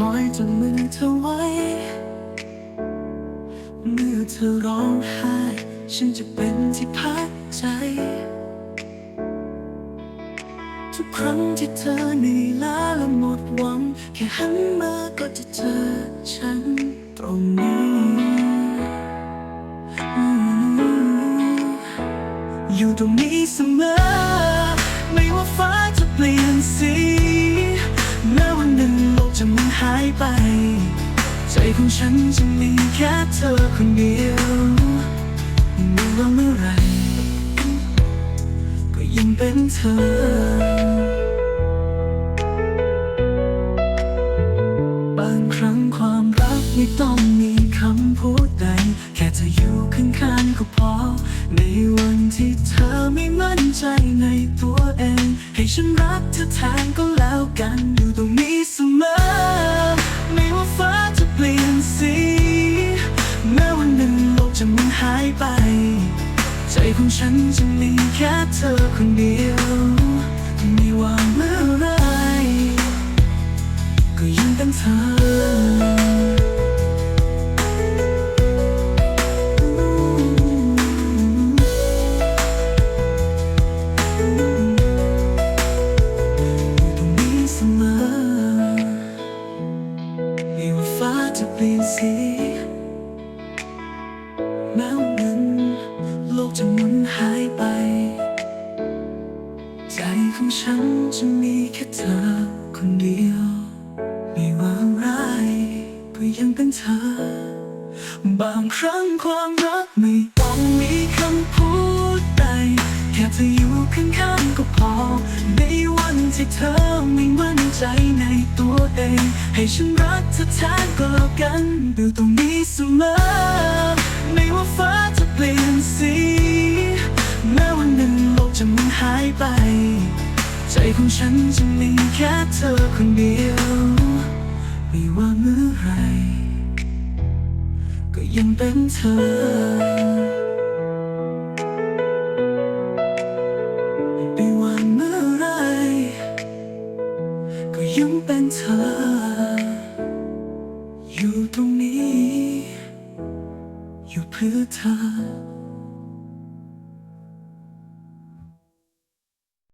คอยจนมือเธอไว้ เมื่อเธอร้องไห้ ฉันจะเป็นที่พักใจ ทุกครั้งที่เธอเหนื่อยล้าและหมดหวัง แค่หันมาก็จะเจอฉันตรงนี้ อยู่ตรงนี้เสมอ ไม่ว่าฟ้าจะเปลี่ยนสี ไป ใจของฉันจะมีแค่เธอคนเดียวไม่ว่าเมื่อไหรก็ยังเป็นเธอบางครั้งความรักไม่ต้องมีคำพูดใด แค่เธออยู่ข้างๆก็พอ ในวันที่เธอไม่มั่นใจในตัวเอง ให้ฉันรักเธอแทนก็แล้วกันอยู่ตรงนี้เสมอ สี แม้วันหนึ่งโลกจะมันหายไป ใจของฉันจะมีแค่เธอคนเดียว ไม่ว่าเมื่อไร จะเปลี่ยนสีแม้วันหนึ่งโลกจะหมุนหายไป ใจของฉันจะมีแค่เธอคนเดียว ไม่ว่าอะไรก็ยังเป็นเธอ บางครั้งความรักไม่ต้องมีคำพูดใดแค่เธออยู่ข้างๆก็พอ ในวันที่เธอไม่มั่นใจ ให้ฉันรักเธอแทนก็แล้วกันอยู่ตรงนี้เสมอ ไม่ว่าฟ้าจะเปลี่ยนสีแม้วันหนึ่งโลกจะมันหายไป ใจของฉันจะมีแค่เธอคนเดียว ไม่ว่าเมื่อไหรก็ยังเป็นเธอ เพื่อเธอ